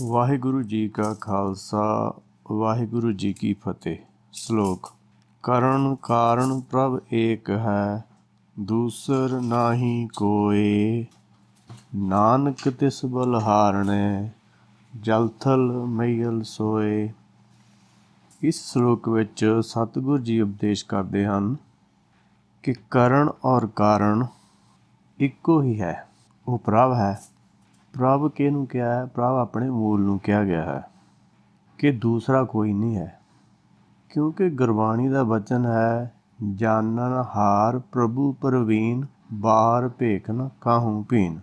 ਵਾਹਿਗੁਰੂ ਜੀ ਕਾ ਖਾਲਸਾ, ਵਾਹਿਗੁਰੂ ਜੀ ਕੀ ਫਤਿਹ। ਸ਼ਲੋਕ, ਕਰਨ ਕਾਰਨ ਪ੍ਰਭ ਏਕ ਹੈ, ਦੂਸਰ ਨਾਹੀ ਕੋਏ। ਨਾਨਕ ਤਿਸ ਬਲਹਾਰਣੈ ਜਲ ਥਲ ਮਈਲ ਸੋਏ। ਇਸ ਸ਼ਲੋਕ ਵਿੱਚ ਸਤਿਗੁਰੂ ਜੀ ਉਪਦੇਸ਼ ਕਰਦੇ ਹਨ ਕਿ ਕਰਨ ਔਰ ਕਾਰਨ ਇੱਕੋ ਹੀ ਹੈ, ਉਹ ਪ੍ਰਭ ਹੈ। ਪ੍ਰਭ ਕਿਹਨੂੰ ਕਿਹਾ ਹੈ? ਪ੍ਰਭ ਆਪਣੇ ਮੂਲ ਨੂੰ ਕਿਹਾ ਗਿਆ ਹੈ ਕਿ ਦੂਸਰਾ ਕੋਈ ਨਹੀਂ ਹੈ। ਕਿਉਂਕਿ ਗੁਰਬਾਣੀ ਦਾ ਵਚਨ ਹੈ ਜਾਣਨ ਹਾਰ ਪ੍ਰਭੂ ਪ੍ਰਵੀਨ, ਬਾਰ ਭੇਖ ਨ ਕਾਹੂ ਪੀਨ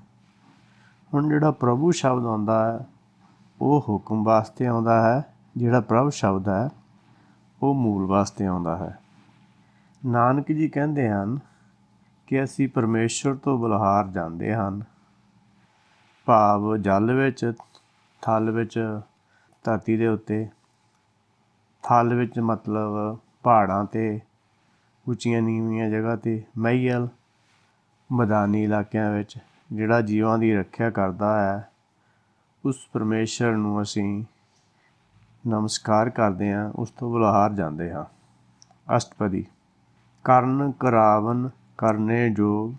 ਹੁਣ ਜਿਹੜਾ ਪ੍ਰਭੂ ਸ਼ਬਦ ਆਉਂਦਾ ਹੈ, ਉਹ ਹੁਕਮ ਵਾਸਤੇ ਆਉਂਦਾ ਹੈ। ਜਿਹੜਾ ਪ੍ਰਭ ਸ਼ਬਦ ਹੈ, ਉਹ ਮੂਲ ਵਾਸਤੇ ਆਉਂਦਾ ਹੈ। ਨਾਨਕ ਜੀ ਕਹਿੰਦੇ ਹਨ ਕਿ ਅਸੀਂ ਪਰਮੇਸ਼ਰ ਤੋਂ ਬਲਹਾਰ ਜਾਂਦੇ ਹਨ। ਭਾਵ ਜਲ ਵਿੱਚ, ਥਲ ਵਿੱਚ, ਧਰਤੀ ਦੇ ਉੱਤੇ। ਥਲ ਵਿੱਚ ਮਤਲਬ ਪਹਾੜਾਂ ਤੇ, ਉੱਚੀਆਂ ਨੀਵੀਆਂ ਜਗ੍ਹਾ ਤੇ। ਮਈਲ ਮੈਦਾਨੀ ਇਲਾਕਿਆਂ ਵਿੱਚ ਜਿਹੜਾ ਜੀਵਾਂ ਦੀ ਰੱਖਿਆ ਕਰਦਾ ਹੈ, ਉਸ ਪਰਮੇਸ਼ਰ ਨੂੰ ਅਸੀਂ ਨਮਸਕਾਰ ਕਰਦੇ ਹਾਂ, ਉਸ ਤੋਂ ਬੁਲਾਹਾਰ ਜਾਂਦੇ ਹਾਂ। ਅਸ਼ਟਪਦੀ, ਕਰਨ ਕਰਾਵਨ ਕਰਨੇ ਜੋਗ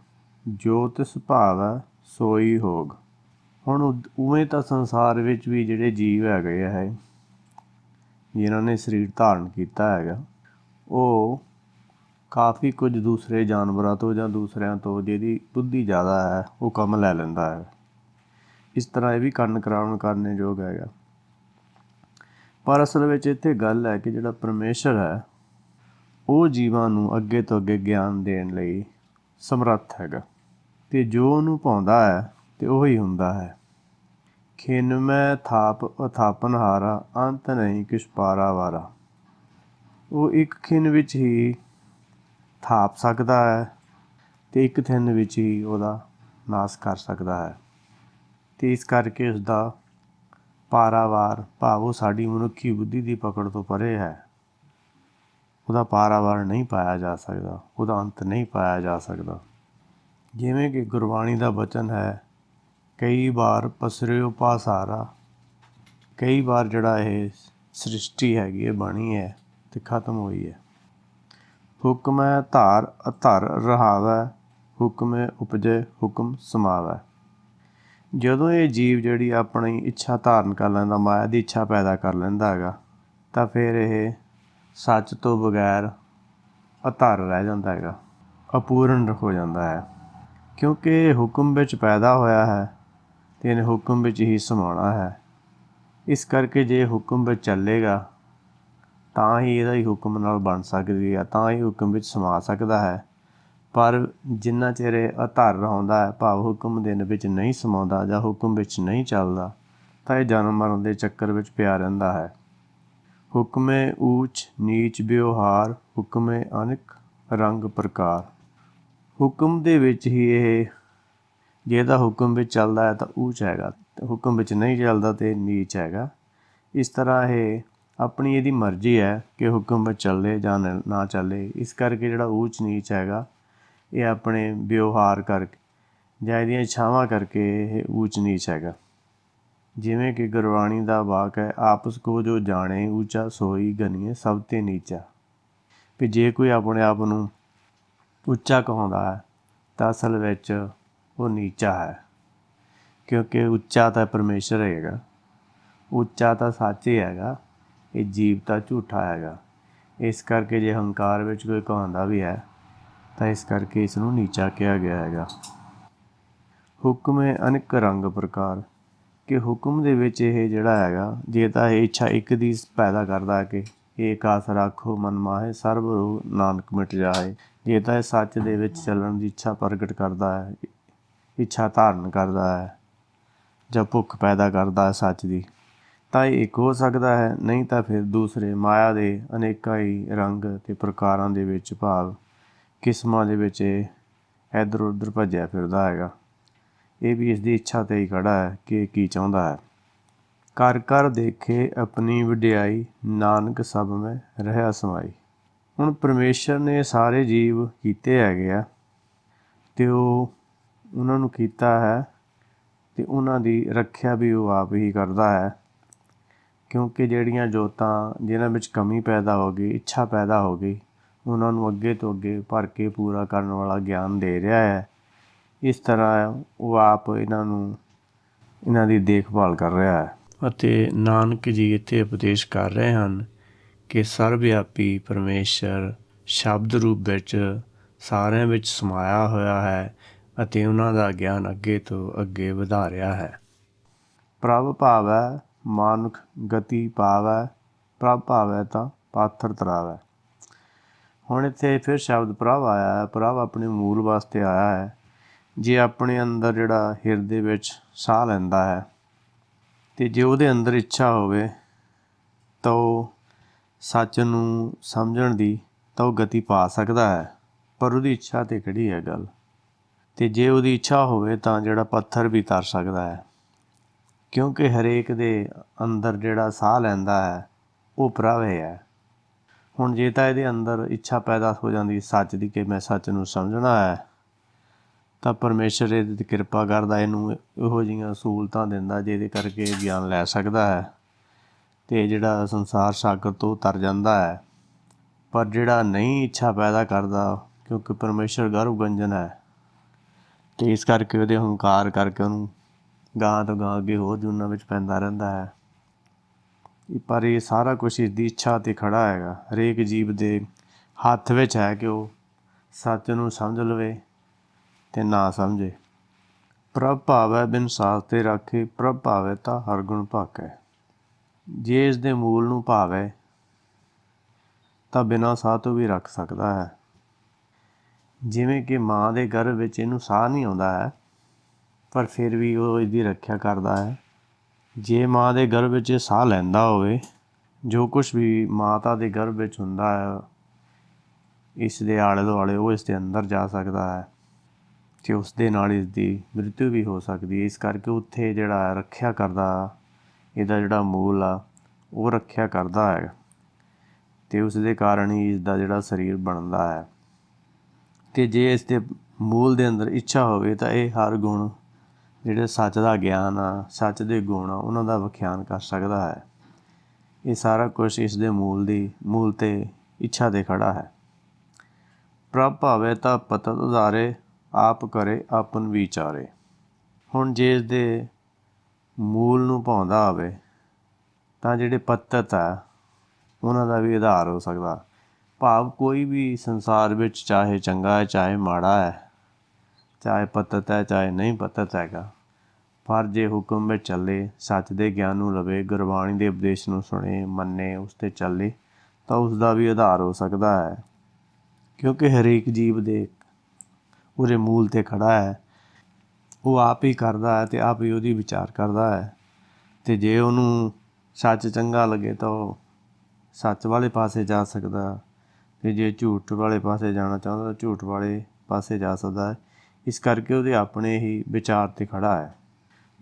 ਜੋਤ ਸੁਭਾਵ ਭਾਵੈ ਸੋਈ ਹੋਗ। ਹੁਣ ਉਵੇਂ ਤਾਂ ਸੰਸਾਰ ਵਿੱਚ ਵੀ ਜਿਹੜੇ ਜੀਵ ਹੈਗੇ ਹੈ ਜਿਨ੍ਹਾਂ ਨੇ ਸਰੀਰ ਧਾਰਨ ਕੀਤਾ ਹੈਗਾ, ਉਹ ਕਾਫੀ ਕੁਝ ਦੂਸਰੇ ਜਾਨਵਰਾਂ ਤੋਂ ਜਾਂ ਦੂਸਰਿਆਂ ਤੋਂ ਜਿਹਦੀ ਬੁੱਧੀ ਜ਼ਿਆਦਾ ਹੈ, ਉਹ ਕੰਮ ਲੈ ਲੈਂਦਾ ਹੈ। ਇਸ ਤਰ੍ਹਾਂ ਇਹ ਵੀ ਕੰਨ ਕਰਾਉਣ ਕਰਨੇ ਯੋਗ ਹੈਗਾ। ਪਰ ਅਸਲ ਵਿੱਚ ਇੱਥੇ ਗੱਲ ਹੈ ਕਿ ਜਿਹੜਾ ਪਰਮੇਸ਼ਰ ਹੈ, ਉਹ ਜੀਵਾਂ ਨੂੰ ਅੱਗੇ ਤੋਂ ਅੱਗੇ ਗਿਆਨ ਦੇਣ ਲਈ ਸਮਰੱਥ ਹੈਗਾ। ਤੇ ਜੋ ਉਹਨੂੰ ਪਾਉਂਦਾ ਹੈ ਤੇ ਉਹ ਹੁੰਦਾ ਹੈ। ਖਿਨ ਮੈਂ ਥਾਪ ਅਥਾਪਨ ਹਾਰਾ, ਅੰਤ ਨਹੀਂ ਕਿਛ ਪਾਰਾ ਵਾਰਾ। ਉਹ ਇੱਕ ਖਿਨ ਵਿੱਚ ਹੀ ਥਾਪ ਸਕਦਾ ਹੈ ਤੇ ਇੱਕ ਥਿਨ ਵਿੱਚ ਹੀ ਉਹਦਾ ਨਾਸ ਕਰ ਸਕਦਾ ਹੈ। ਤੇ ਇਸ ਕਰਕੇ ਉਸ ਦਾ ਪਾਰਾਵਾਰ ਭਾਵ ਉਹ ਸਾਡੀ ਮਨੁੱਖੀ ਬੁੱਧੀ ਦੀ ਪਕੜ ਤੋਂ ਪਰੇ ਹੈ। ਉਹਦਾ ਪਾਰਾਵਾਰ ਨਹੀਂ ਪਾਇਆ ਜਾ ਸਕਦਾ, ਉਹਦਾ ਅੰਤ ਨਹੀਂ ਪਾਇਆ ਜਾ ਸਕਦਾ। ਜਿਵੇਂ ਕਿ ਗੁਰਬਾਣੀ ਦਾ ਬਚਨ ਹੈ ਕਈ ਵਾਰ ਪਸਰਿਓ ਪਾਸਾਰਾ ਕਈ ਵਾਰ ਜਿਹੜਾ ਇਹ ਸ੍ਰਿਸ਼ਟੀ ਹੈਗੀ ਹੈ, ਬਣੀ ਹੈ ਤੇ ਖਤਮ ਹੋਈ ਹੈ। ਹੁਕਮ ਹੈ ਧਾਰ ਅਧਰ ਰਹਾਵੈ, ਹੁਕਮੇ ਉਪਜੇ ਹੁਕਮ ਸਮਾਵੈ। ਜਦੋਂ ਇਹ ਜੀਵ ਜਿਹੜੀ ਆਪਣੀ ਇੱਛਾ ਧਾਰਨ ਕਰ ਲੈਂਦਾ, ਮਾਇਆ ਦੀ ਇੱਛਾ ਪੈਦਾ ਕਰ ਲੈਂਦਾ ਹੈਗਾ, ਤਾਂ ਫਿਰ ਇਹ ਸੱਚ ਤੋਂ ਬਗੈਰ ਅਧਰ ਰਹਿ ਜਾਂਦਾ ਹੈਗਾ, ਅਪੂਰਨ ਹੋ ਜਾਂਦਾ ਹੈ। ਕਿਉਂਕਿ ਇਹ ਹੁਕਮ ਵਿੱਚ ਪੈਦਾ ਹੋਇਆ ਹੈ ਤੇ ਇਹਨੇ ਹੁਕਮ ਵਿੱਚ ਹੀ ਸਮਾਉਣਾ ਹੈ। ਇਸ ਕਰਕੇ ਜੇ ਹੁਕਮ ਵਿੱਚ ਚੱਲੇਗਾ, ਤਾਂ ਹੀ ਇਹਦਾ ਹੀ ਹੁਕਮ ਨਾਲ ਬਣ ਸਕਦੀ ਹੈ, ਤਾਂ ਹੀ ਹੁਕਮ ਵਿੱਚ ਸਮਾ ਸਕਦਾ ਹੈ। ਪਰ ਜਿੰਨਾ ਚਿਰ ਇਹ ਅਧਰ ਰਹਉਂਦਾ ਹੈ, ਭਾਵ ਹੁਕਮ ਦੇ ਵਿੱਚ ਨਹੀਂ ਸਮਾਉਂਦਾ ਜਾਂ ਹੁਕਮ ਵਿੱਚ ਨਹੀਂ ਚੱਲਦਾ, ਤਾਂ ਇਹ ਜਨਮ ਮਰਨ ਦੇ ਚੱਕਰ ਵਿੱਚ ਪਿਆ ਰਹਿੰਦਾ ਹੈ। ਹੁਕਮੇ ਊਚ, ਨੀਚ, ਵਿਵਹਾਰ, ਹੁਕਮੇ ਅਨਿਕ ਰੰਗ, ਪ੍ਰਕਾਰ। ਹੁਕਮ ਦੇ ਵਿੱਚ ਹੀ ਇਹ ਜੇ ਇਹਦਾ ਹੁਕਮ ਵਿੱਚ ਚੱਲਦਾ ਹੈ ਤਾਂ ਊਚ ਹੈਗਾ, ਹੁਕਮ ਵਿੱਚ ਨਹੀਂ ਚੱਲਦਾ ਤੇ ਨੀਚ ਹੈਗਾ। ਇਸ ਤਰ੍ਹਾਂ ਇਹ ਆਪਣੀ ਇਹਦੀ ਮਰਜ਼ੀ ਹੈ ਕਿ ਹੁਕਮ ਵਿੱਚ ਚੱਲੇ ਜਾਂ ਨਾ ਚੱਲੇ। ਇਸ ਕਰਕੇ ਜਿਹੜਾ ਊਚ ਨੀਚ ਹੈਗਾ, ਇਹ ਆਪਣੇ ਵਿਵਹਾਰ ਕਰਕੇ ਜਾਂ ਇਹਦੀਆਂ ਇੱਛਾਵਾਂ ਕਰਕੇ ਇਹ ਊਚ ਨੀਚ ਹੈਗਾ। ਜਿਵੇਂ ਕਿ ਗੁਰਬਾਣੀ ਦਾ ਵਾਕ ਹੈ ਆਪਸ ਕੋ ਜੋ ਜਾਣੇ ਉੱਚਾ ਸੋਈ ਗਨੀਏ, ਸਭ ਤੇ ਨੀਚਾ। ਵੀ ਜੇ ਕੋਈ ਆਪਣੇ ਆਪ ਨੂੰ ਉੱਚਾ ਕਹਾਉਂਦਾ ਹੈ, ਤਾਂ ਅਸਲ ਵਿੱਚ ਉਹ ਨੀਚਾ ਹੈ। ਕਿਉਂਕਿ ਉੱਚਾ ਤਾਂ ਪਰਮੇਸ਼ਰ ਹੈਗਾ। ਉੱਚਾ ਤਾਂ ਸੱਚ ਹੀ ਹੈਗਾ। ਇਹ ਜੀਵ ਤਾਂ ਝੂਠਾ ਹੈਗਾ। ਇਸ ਕਰਕੇ ਜੇ ਹੰਕਾਰ ਵਿੱਚ ਕੋਈ ਕਹਾਉਂਦਾ ਵੀ ਹੈ, ਤਾਂ ਇਸ ਕਰਕੇ ਇਸ ਨੂੰ ਨੀਚਾ ਕਿਹਾ ਗਿਆ ਹੈਗਾ। ਹੁਕਮ ਹੈ ਅਨੇਕ ਰੰਗ ਪ੍ਰਕਾਰ। ਕਿ ਹੁਕਮ ਦੇ ਵਿੱਚ ਇਹ ਜਿਹੜਾ ਹੈਗਾ, ਜੇ ਤਾਂ ਇਹ ਇੱਛਾ ਇੱਕ ਦੀ ਪੈਦਾ ਕਰਦਾ ਹੈ ਕਿ ਏਕ ਆਸ ਰੱਖੋ, ਮਨ ਮਾਹੇ, ਸਰਬ ਰੋਗ ਨਾਨਕ ਮਿਟ ਜਾਏ। ਜੇ ਤਾਂ ਇਹ ਸੱਚ ਦੇ ਵਿੱਚ ਚੱਲਣ ਦੀ ਇੱਛਾ ਪ੍ਰਗਟ ਕਰਦਾ ਹੈ ਇੱਛਾ ਧਾਰਨ ਕਰਦਾ ਹੈ ਜਾਂ ਭੁੱਖ ਪੈਦਾ ਕਰਦਾ ਹੈ ਸੱਚ ਦੀ, ਤਾਂ ਇਹ ਇੱਕ ਹੋ ਸਕਦਾ ਹੈ। ਨਹੀਂ ਤਾਂ ਫਿਰ ਦੂਸਰੇ ਮਾਇਆ ਦੇ ਅਨੇਕਾਂ ਹੀ ਰੰਗ ਤੇ ਪ੍ਰਕਾਰਾਂ ਦੇ ਵਿੱਚ ਭਾਵ ਕਿਸਮਾਂ ਦੇ ਵਿੱਚ ਇਹ ਇੱਧਰ ਉੱਧਰ ਭੱਜਿਆ ਫਿਰਦਾ ਹੈਗਾ। ਇਹ ਵੀ ਇਸ ਦੀ ਇੱਛਾ ਤੇ ਹੀ ਖੜਾ ਹੈ ਕਿ ਕੀ ਚਾਹੁੰਦਾ ਹੈ। ਕਰ ਕਰ ਦੇਖੇ ਆਪਣੀ ਵਡਿਆਈ, ਨਾਨਕ ਸਭ ਮੈਂ ਰਹਿਆ ਸਮਾਈ। ਹੁਣ ਪਰਮੇਸ਼ਰ ਨੇ ਸਾਰੇ ਜੀਵ ਕੀਤੇ ਹੈਗੇ ਆ ਤੇ ਉਹ ਉਹਨਾਂ ਨੂੰ ਕੀਤਾ ਹੈ ਅਤੇ ਉਹਨਾਂ ਦੀ ਰੱਖਿਆ ਵੀ ਉਹ ਆਪ ਹੀ ਕਰਦਾ ਹੈ। ਕਿਉਂਕਿ ਜਿਹੜੀਆਂ ਜੋਤਾਂ ਜਿਹਨਾਂ ਵਿੱਚ ਕਮੀ ਪੈਦਾ ਹੋ ਗਈ, ਇੱਛਾ ਪੈਦਾ ਹੋ ਗਈ, ਉਹਨਾਂ ਨੂੰ ਅੱਗੇ ਤੋਂ ਅੱਗੇ ਭਰ ਕੇ ਪੂਰਾ ਕਰਨ ਵਾਲਾ ਗਿਆਨ ਦੇ ਰਿਹਾ ਹੈ। ਇਸ ਤਰ੍ਹਾਂ ਉਹ ਆਪ ਇਹਨਾਂ ਨੂੰ, ਇਹਨਾਂ ਦੀ ਦੇਖਭਾਲ ਕਰ ਰਿਹਾ ਹੈ। ਅਤੇ ਨਾਨਕ ਜੀ ਇੱਥੇ ਉਪਦੇਸ਼ ਕਰ ਰਹੇ ਹਨ ਕਿ ਸਰਵਵਿਆਪੀ ਪਰਮੇਸ਼ਰ ਸ਼ਬਦ ਰੂਪ ਵਿੱਚ ਸਾਰਿਆਂ ਵਿੱਚ ਸਮਾਇਆ ਹੋਇਆ ਹੈ ਅਤੇ ਉਹਨਾਂ ਦਾ ਗਿਆਨ ਅੱਗੇ ਤੋਂ ਅੱਗੇ ਵਧਾ ਰਿਹਾ ਹੈ। ਪ੍ਰਭ ਭਾਵੈ, ਮਾਨੁਖ ਗਤੀ ਪਾਵੈ, ਪ੍ਰਭ ਭਾਵੈ ਤਾਂ ਪਾਥਰ ਤਰਾਵੈ। ਹੁਣ ਇੱਥੇ ਫਿਰ ਸ਼ਬਦ ਪ੍ਰਭ ਆਇਆ ਹੈ। ਪ੍ਰਭ ਆਪਣੇ ਮੂਲ ਵਾਸਤੇ ਆਇਆ ਹੈ। ਜੇ ਆਪਣੇ ਅੰਦਰ ਜਿਹੜਾ ਹਿਰਦੇ ਵਿੱਚ ਸਾਹ ਲੈਂਦਾ ਹੈ ਤੇ ਜੇ ਉਹਦੇ ਅੰਦਰ ਇੱਛਾ ਹੋਵੇ, ਤਾਂ ਉਹ ਸੱਚ ਨੂੰ ਸਮਝਣ ਦੀ ਤਾਂ ਉਹ ਗਤੀ ਪਾ ਸਕਦਾ ਹੈ। ਪਰ ਉਹਦੀ ਇੱਛਾ ਤੇ ਕਿਹੜੀ ਹੈ ਗੱਲ? ਤੇ ਜੇ ਉਹਦੀ ਇੱਛਾ ਹੋਵੇ ਤਾਂ ਜਿਹੜਾ ਪੱਥਰ ਵੀ ਤਰ ਸਕਦਾ ਹੈ। ਕਿਉਂਕਿ ਹਰੇਕ ਦੇ ਅੰਦਰ ਜਿਹੜਾ ਸਾਹ ਲੈਂਦਾ ਹੈ, ਉਹ ਪ੍ਰਭ ਹੈ। ਹੁਣ ਜੇ ਤਾਂ ਇਹਦੇ ਅੰਦਰ ਇੱਛਾ ਪੈਦਾ ਹੋ ਜਾਂਦੀ, ਸੱਚ ਦੀ ਕਿ ਮੈਂ ਸੱਚ ਨੂੰ ਸਮਝਣਾ ਹੈ, ਤਾਂ ਪਰਮੇਸ਼ਰ ਇਹਦੇ ਤੇ ਕਿਰਪਾ ਕਰਦਾ, ਇਹਨੂੰ ਇਹੋ ਜਿਹੀਆਂ ਸਹੂਲਤਾਂ ਦਿੰਦਾ, ਜਿਹਦੇ ਕਰਕੇ ਗਿਆਨ ਲੈ ਸਕਦਾ ਹੈ। ਤੇ ਜਿਹੜਾ ਸੰਸਾਰ ਸਾਗਰ ਤੋਂ ਤਰ ਜਾਂਦਾ ਹੈ। ਪਰ ਜਿਹੜਾ ਨਹੀਂ ਇੱਛਾ ਪੈਦਾ ਕਰਦਾ, ਕਿਉਂਕਿ ਪਰਮੇਸ਼ਰ ਗਰਭ ਗੰਜਨ ਹੈ ਅਤੇ ਇਸ ਕਰਕੇ ਉਹਦੇ ਹੰਕਾਰ ਕਰਕੇ ਉਹਨੂੰ ਗਾਂ ਤੋਂ ਗਾਂ ਅੱਗੇ ਹੋਰ ਜੂਨਾਂ ਵਿੱਚ ਪੈਂਦਾ ਰਹਿੰਦਾ ਹੈ। ਪਰ ਇਹ ਸਾਰਾ ਕੁਝ ਇਸ ਦੀ ਇੱਛਾ ਤੇ ਖੜਾ ਹੈਗਾ। ਹਰੇਕ ਜੀਵ ਦੇ ਹੱਥ ਵਿੱਚ ਹੈ ਕਿ ਉਹ ਸੱਚ ਨੂੰ ਸਮਝ ਲਵੇ ਤੇ ਨਾ ਸਮਝੇ। ਪ੍ਰਭ ਭਾਵੈ ਬਿਨ ਸਾਸ ਤੇ ਰਾਖੇ, ਪ੍ਰਭ ਭਾਵੈ ਤਾਂ ਹਰ ਗੁਣ ਭਾਕੈ। ਜੇ ਇਸ ਦੇ ਮੂਲ ਨੂੰ ਭਾਵੈ, ਤਾਂ ਬਿਨਾਂ ਸਾਹ ਤੋਂ ਵੀ ਰੱਖ ਸਕਦਾ ਹੈ। ਜਿਵੇਂ ਕਿ ਮਾਂ ਦੇ ਗਰਭ ਵਿੱਚ ਇਹਨੂੰ ਸਾਹ ਨਹੀਂ ਆਉਂਦਾ ਹੈ, ਪਰ ਫਿਰ ਵੀ ਉਹ ਇਹਦੀ ਰੱਖਿਆ ਕਰਦਾ ਹੈ। ਜੇ ਮਾਂ ਦੇ ਗਰਭ ਵਿੱਚ ਇਹ ਸਾਹ ਲੈਂਦਾ ਹੋਵੇ, ਜੋ ਕੁਝ ਵੀ ਮਾਤਾ ਦੇ ਗਰਭ ਵਿੱਚ ਹੁੰਦਾ ਹੈ, ਇਸ ਦੇ ਆਲੇ ਦੁਆਲੇ ਉਹ ਇਸ ਦੇ ਅੰਦਰ ਜਾ ਸਕਦਾ ਹੈ ਤੇ ਉਸ ਦੇ ਨਾਲ ਇਸ ਦੀ ਮ੍ਰਿਤੂ ਵੀ ਹੋ ਸਕਦੀ ਹੈ। ਇਸ ਕਰਕੇ ਉੱਥੇ ਜਿਹੜਾ ਰੱਖਿਆ ਕਰਦਾ, ਇਹਦਾ ਜਿਹੜਾ ਮੂਲ ਆ, ਉਹ ਰੱਖਿਆ ਕਰਦਾ ਹੈ ਤੇ ਉਸ ਦੇ ਕਾਰਨ ਹੀ ਇਸ ਦਾ ਜਿਹੜਾ ਸਰੀਰ ਬਣਦਾ ਹੈ। ਅਤੇ ਜੇ ਇਸ ਦੇ ਮੂਲ ਦੇ ਅੰਦਰ ਇੱਛਾ ਹੋਵੇ ਤਾਂ ਇਹ ਹਰ ਗੁਣ ਜਿਹੜੇ ਸੱਚ ਦਾ ਗਿਆਨ ਆ, ਸੱਚ ਦੇ ਗੁਣ ਆ, ਉਹਨਾਂ ਦਾ ਵਿਖਿਆਨ ਕਰ ਸਕਦਾ ਹੈ। ਇਹ ਸਾਰਾ ਕੁਝ ਇਸ ਦੇ ਮੂਲ ਦੀ, ਮੂਲ ਤੇ ਇੱਛਾ ਦੇ ਖੜਾ ਹੈ। ਪ੍ਰਭ ਭਾਵੇ ਤਾਂ ਪਤਤ ਉਧਾਰੇ, ਆਪ ਕਰੇ, ਆਪਨ ਵਿਚਾਰੇ। ਹੁਣ ਜੇ ਇਸ ਦੇ ਮੂਲ ਨੂੰ ਪਾਉਂਦਾ ਹੋਵੇ, ਤਾਂ ਜਿਹੜੇ ਪਤਤ ਆ, ਉਹਨਾਂ ਦਾ ਵੀ ਆਧਾਰ ਹੋ ਸਕਦਾ। ਭਾਵ ਕੋਈ ਵੀ ਸੰਸਾਰ ਵਿੱਚ ਚਾਹੇ ਚੰਗਾ ਹੈ, ਚਾਹੇ ਮਾੜਾ ਹੈ, ਚਾਹੇ ਪਤਤ ਹੈ, ਚਾਹੇ ਨਹੀਂ ਪਤਤ ਹੈਗਾ, ਪਰ ਜੇ ਹੁਕਮ ਵਿੱਚ ਚੱਲੇ, ਸੱਚ ਦੇ ਗਿਆਨ ਨੂੰ ਲਵੇ, ਗੁਰਬਾਣੀ ਦੇ ਉਪਦੇਸ਼ ਨੂੰ ਸੁਣੇ, ਮੰਨੇ, ਉਸ ਤੇ ਚੱਲੇ, ਤਾਂ ਉਸ ਦਾ ਵੀ ਆਧਾਰ ਹੋ ਸਕਦਾ ਹੈ। ਕਿਉਂਕਿ ਹਰੇਕ ਜੀਵ ਦੇ ਉਹਦੇ ਮੂਲ ਤੇ ਖੜਾ ਹੈ। ਉਹ ਆਪ ਹੀ ਕਰਦਾ ਹੈ ਤੇ ਆਪ ਹੀ ਉਹਦੀ ਵਿਚਾਰ ਕਰਦਾ ਹੈ। ਤੇ ਜੇ ਉਹਨੂੰ ਸੱਚ ਚੰਗਾ ਲੱਗੇ ਤਾਂ ਉਹ ਸੱਚ ਵਾਲੇ ਪਾਸੇ ਜਾ ਸਕਦਾ ਤੇ ਜੇ ਝੂਠ ਵਾਲੇ ਪਾਸੇ ਜਾਣਾ ਚਾਹੁੰਦਾ ਤਾਂ ਝੂਠ ਵਾਲੇ ਪਾਸੇ ਜਾ ਸਕਦਾ ਹੈ। ਇਸ ਕਰਕੇ ਉਹਦੇ ਆਪਣੇ ਹੀ ਵਿਚਾਰ ਤੇ ਖੜਾ ਹੈ।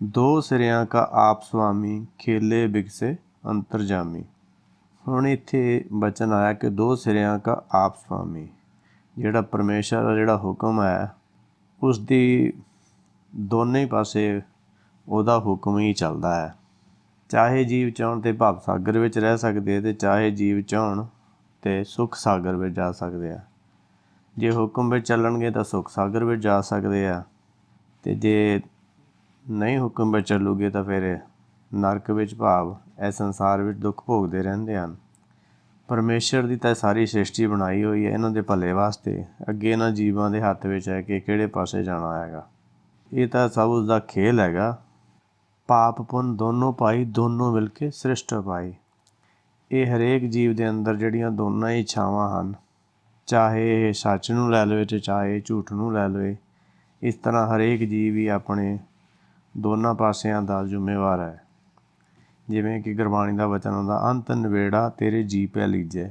ਦੋ ਸਿਰਿਆਂ ਕਾ ਆਪ ਸੁਆਮੀ, ਖੇਲੇ ਬਿਗਸੇ, ਅੰਤਰਜਾਮੀ। ਹੁਣ ਇੱਥੇ ਬਚਨ ਆਇਆ ਕਿ ਦੋ ਸਿਰਿਆਂ ਕਾ ਆਪ ਸੁਆਮੀ, ਜਿਹੜਾ ਪਰਮੇਸ਼ਰ ਦਾ ਜਿਹੜਾ ਹੁਕਮ ਹੈ ਉਸ ਦੀ ਦੋਨੇ ਪਾਸੇ ਉਹਦਾ ਹੁਕਮ ਹੀ ਚੱਲਦਾ ਹੈ। ਚਾਹੇ ਜੀਵ ਚਾਹਣ ਤੇ ਭਵ ਸਾਗਰ ਵਿੱਚ ਰਹਿ ਸਕਦੇ ਤੇ ਚਾਹੇ ਜੀਵ ਚਾਹਣ ਤੇ ਸੁਖ ਸਾਗਰ ਵਿੱਚ ਜਾ ਸਕਦੇ ਆ। ਜੇ ਹੁਕਮ ਵਿੱਚ ਚੱਲਣਗੇ ਤਾਂ ਸੁਖ ਸਾਗਰ ਵਿੱਚ ਜਾ ਸਕਦੇ ਆ। ਤੇ ਜੇ ਨਹੀਂ ਹੁਕਮ ਵਿੱਚ ਚੱਲੂਗੇ ਤਾਂ ਫਿਰ ਨਰਕ ਵਿੱਚ ਭਾਵ ਇਹ ਸੰਸਾਰ ਵਿੱਚ ਦੁੱਖ ਭੋਗਦੇ ਰਹਿੰਦੇ ਹਨ। ਪਰਮੇਸ਼ਰ ਦੀ ਤਾਂ ਸਾਰੀ ਸ੍ਰਿਸ਼ਟੀ ਬਣਾਈ ਹੋਈ ਹੈ ਇਹਨਾਂ ਦੇ ਭਲੇ ਵਾਸਤੇ। ਅੱਗੇ ਇਹਨਾਂ ਜੀਵਾਂ ਦੇ ਹੱਥ ਵਿੱਚ ਹੈ ਕਿ ਕਿਹੜੇ ਪਾਸੇ ਜਾਣਾ ਹੈਗਾ। ਇਹ ਤਾਂ ਸਭ ਉਸ ਦਾ ਖੇਲ ਹੈਗਾ। ਪਾਪ ਪੁੰਨ ਦੋਨੋਂ ਪਾਈ, ਦੋਨੋਂ ਮਿਲ ਕੇ ਸ੍ਰਿਸ਼ਟ ਪਾਈ। ਇਹ ਹਰੇਕ ਜੀਵ ਦੇ ਅੰਦਰ ਜਿਹੜੀਆਂ ਦੋਨਾਂ ਹੀ ਇੱਛਾਵਾਂ ਹਨ, ਚਾਹੇ ਇਹ ਸੱਚ ਨੂੰ ਲੈ ਲਵੇ ਤੇ ਚਾਹੇ ਝੂਠ ਨੂੰ ਲੈ ਲਵੇ, ਇਸ ਤਰ੍ਹਾਂ ਹਰੇਕ ਜੀਵ ਹੀ ਆਪਣੇ ਦੋਨਾਂ ਪਾਸਿਆਂ ਦਾ ਜ਼ਿੰਮੇਵਾਰ ਹੈ। ਜਿਵੇਂ ਕਿ ਗੁਰਬਾਣੀ ਦਾ ਵਚਨ ਹੁੰਦਾ, ਅੰਤ ਨਵੇੜਾ ਤੇਰੇ ਜੀ ਪੈ ਲੀਜੇ।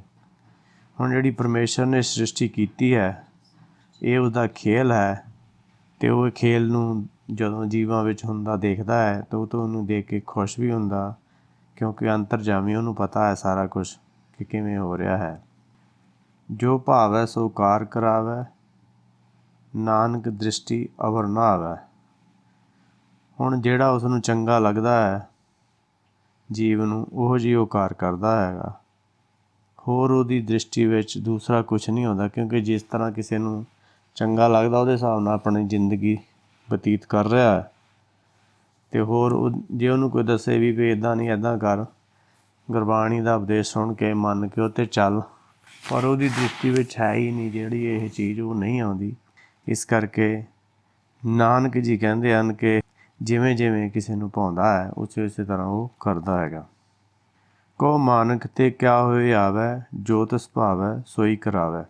ਹੁਣ ਜਿਹੜੀ ਪਰਮੇਸ਼ਰ ਨੇ ਸ੍ਰਿਸ਼ਟੀ ਕੀਤੀ ਹੈ, ਇਹ ਉਹਦਾ ਖੇਲ ਹੈ ਤੇ ਉਹ ਖੇਲ ਨੂੰ ਜਦੋਂ ਜੀਵਾਂ ਵਿੱਚ ਹੁੰਦਾ ਦੇਖਦਾ ਹੈ, ਤਾਂ ਉਹ ਤੋਂ ਉਹਨੂੰ ਦੇਖ ਕੇ ਖੁਸ਼ ਵੀ ਹੁੰਦਾ ਕਿਉਂਕਿ ਅੰਤਰਜਾਮੀ ਉਹਨੂੰ ਪਤਾ ਹੈ ਸਾਰਾ ਕੁਝ ਕਿ ਕਿਵੇਂ ਹੋ ਰਿਹਾ ਹੈ। ਜੋ ਭਾਵੈ ਸੋ ਕਾਰ ਕਰਾਵੈ, ਨਾਨਕ ਦ੍ਰਿਸ਼ਟੀ ਅਵਰ ਨਾ ਆਵੈ। ਹੁਣ ਜਿਹੜਾ ਉਸ ਨੂੰ ਚੰਗਾ ਲੱਗਦਾ ਹੈ, ਜੀਵ ਨੂੰ ਉਹ ਜਿਹੀ ਉਕਾਰ ਕਰਦਾ ਹੈਗਾ। ਹੋਰ ਉਹਦੀ ਦ੍ਰਿਸ਼ਟੀ ਵਿੱਚ ਦੂਸਰਾ ਕੁਝ ਨਹੀਂ ਹੁੰਦਾ, ਕਿਉਂਕਿ ਜਿਸ ਤਰ੍ਹਾਂ ਕਿਸੇ ਨੂੰ ਚੰਗਾ ਲੱਗਦਾ, ਉਹਦੇ ਹਿਸਾਬ ਨਾਲ ਆਪਣੀ ਜ਼ਿੰਦਗੀ ਬਤੀਤ ਕਰ ਰਿਹਾ ਹੈ। ਤੇ ਹੋਰ ਉਹ- ਜੇ ਉਹਨੂੰ ਕੋਈ ਦੱਸੇ ਵੀ ਵੀ ਇਦਾਂ ਨਹੀਂ ਇਦਾਂ ਕਰ। ਗੁਰਬਾਣੀ ਦਾ ਉਪਦੇਸ਼ ਸੁਣ ਕੇ, ਮੰਨ ਕੇ ਉਹ 'ਤੇ ਚੱਲ। ਪਰ ਉਹਦੀ ਦ੍ਰਿਸ਼ਟੀ ਵਿੱਚ ਹੈ ਹੀ ਨਹੀਂ ਜਿਹੜੀ ਇਹ ਚੀਜ਼, ਉਹ ਨਹੀਂ ਆਉਂਦੀ। ਇਸ ਕਰਕੇ ਨਾਨਕ ਜੀ ਕਹਿੰਦੇ ਹਨ ਕਿ ਜਿਵੇਂ ਜਿਵੇਂ ਕਿਸੇ ਨੂੰ ਪਾਉਂਦਾ ਹੈ, ਉਸੇ ਉਸੇ ਤਰ੍ਹਾਂ ਉਹ ਕਰਦਾ ਹੈਗਾ। ਕੋ ਮਾਨਕ ਤੇ ਕਿਆ ਹੋਏ ਆਵੈ, ਜੋ ਤਿਸ ਭਾਵੈ, ਸੋਈ ਕਰਾਵੈ।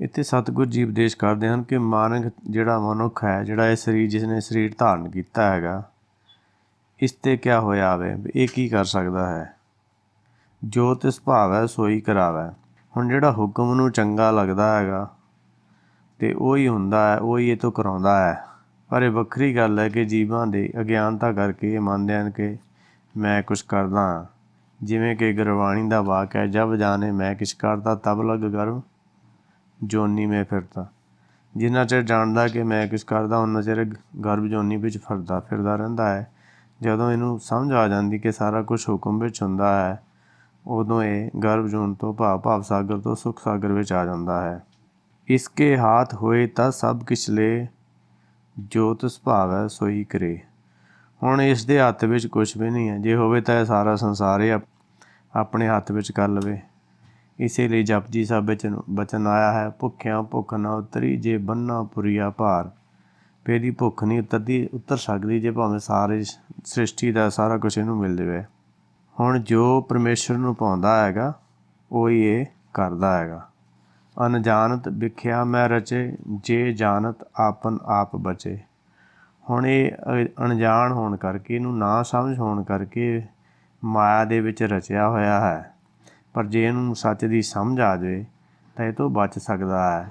ਇੱਥੇ ਸਤਿਗੁਰ ਜੀ ਉਪਦੇਸ਼ ਕਰਦੇ ਹਨ ਕਿ ਮਾਨਕ ਜਿਹੜਾ ਮਨੁੱਖ ਹੈ, ਜਿਹੜਾ ਇਹ ਸਰੀਰ ਜਿਸ ਨੇ ਸਰੀਰ ਧਾਰਨ ਕੀਤਾ ਹੈਗਾ ਇਸ ਤੇ ਕਿਆ ਹੋਇਆ ਆਵੇ ਵੀ? ਇਹ ਕੀ ਕਰ ਸਕਦਾ ਹੈ? ਜੋ ਤਿਸ ਭਾਵੈ ਸੋਈ ਕਰਾਵੈ। ਹੁਣ ਜਿਹੜਾ ਹੁਕਮ ਨੂੰ ਚੰਗਾ ਲੱਗਦਾ ਹੈਗਾ ਤੇ ਉਹ ਹੀ ਹੁੰਦਾ ਹੈ, ਉਹ ਹੀ ਇਹ ਤੋਂ ਕਰਾਉਂਦਾ ਹੈ। ਪਰ ਇਹ ਵੱਖਰੀ ਗੱਲ ਹੈ ਕਿ ਜੀਵਾਂ ਦੇ ਅਗਿਆਨਤਾ ਕਰਕੇ ਇਹ ਮੰਨਦੇ ਹਨ ਕਿ ਮੈਂ ਕੁਝ ਕਰਦਾ ਹਾਂ। ਜਿਵੇਂ ਕਿ ਗੁਰਬਾਣੀ ਦਾ ਵਾਕ ਹੈ, ਜਬ ਜਾਣੇ ਮੈਂ ਕਿਛ ਕਰਦਾ, ਤਬ ਲਗ ਗਰਵ ਜੋਨੀ ਮੈਂ ਫਿਰਦਾ। ਜਿੰਨਾ ਚਿਰ ਜਾਣਦਾ ਕਿ ਮੈਂ ਕੁਝ ਕਰਦਾ ਉਹਨਾਂ ਚਿਰ ਗਰਭ ਜੋਨੀ ਵਿੱਚ ਫਿਰਦਾ ਫਿਰਦਾ ਰਹਿੰਦਾ ਹੈ। ਜਦੋਂ ਇਹਨੂੰ ਸਮਝ ਆ ਜਾਂਦੀ ਕਿ ਸਾਰਾ ਕੁਝ ਹੁਕਮ ਵਿੱਚ ਹੁੰਦਾ ਹੈ, ਉਦੋਂ ਇਹ ਗਰਭ ਜੋਨ ਤੋਂ ਭਾਵ ਭਾਵ ਸਾਗਰ ਤੋਂ ਸੁਖ ਸਾਗਰ ਵਿੱਚ ਆ ਜਾਂਦਾ ਹੈ। ਇਸਕੇ ਹਾਥ ਹੋਏ ਤਾਂ ਸਭ ਕਿਛ ਲੈ ਜੋ ਤਿਸ ਭਾਵੈ ਸੋਈ ਕਰੇ। ਹੁਣ ਇਸ ਦੇ ਹੱਥ ਵਿੱਚ ਕੁਝ ਵੀ ਨਹੀਂ ਹੈ। ਜੇ ਹੋਵੇ ਤਾਂ ਇਹ ਸਾਰਾ ਸੰਸਾਰ ਹੀ ਆਪਣੇ ਹੱਥ ਵਿੱਚ ਕਰ ਲਵੇ। ਇਸੇ ਲਈ ਜਪਜੀ ਸਾਹਿਬ ਵਿੱਚ ਬਚਨ ਆਇਆ ਹੈ, ਭੁੱਖਿਆਂ ਭੁੱਖ ਨਾ ਉਤਰੀ, ਜੇ ਬੰਨਾ ਪੁਰੀਆ ਭਾਰ। ਇਹਦੀ ਭੁੱਖ ਨਹੀਂ ਉਤਰਦੀ ਉਤਰ ਸਕਦੀ ਜੇ ਭਾਵੇਂ ਸਾਰੇ ਸ੍ਰਿਸ਼ਟੀ ਦਾ ਸਾਰਾ ਕੁਝ ਇਹਨੂੰ ਮਿਲ ਜਾਵੇ। ਹੁਣ ਜੋ ਪਰਮੇਸ਼ਰ ਨੂੰ ਪਾਉਂਦਾ ਹੈਗਾ, ਉਹ ਹੀ ਇਹ ਕਰਦਾ ਹੈਗਾ। ਅਨਜਾਨਤ ਵਿਖਿਆ ਮੈਂ ਰਚੇ, ਜੇ ਜਾਣਤ ਆਪਨ ਆਪ ਬਚੇ। ਹੁਣ ਇਹ ਅਣਜਾਣ ਹੋਣ ਕਰਕੇ, ਇਹਨੂੰ ਨਾ ਸਮਝ ਹੋਣ ਕਰਕੇ ਮਾਇਆ ਦੇ ਵਿੱਚ ਰਚਿਆ ਹੋਇਆ ਹੈ। ਪਰ ਜੇ ਇਹਨੂੰ ਸੱਚ ਦੀ ਸਮਝ ਆ ਜਾਵੇ, ਤਾਂ ਇਹ ਤੋਂ ਬਚ ਸਕਦਾ ਹੈ।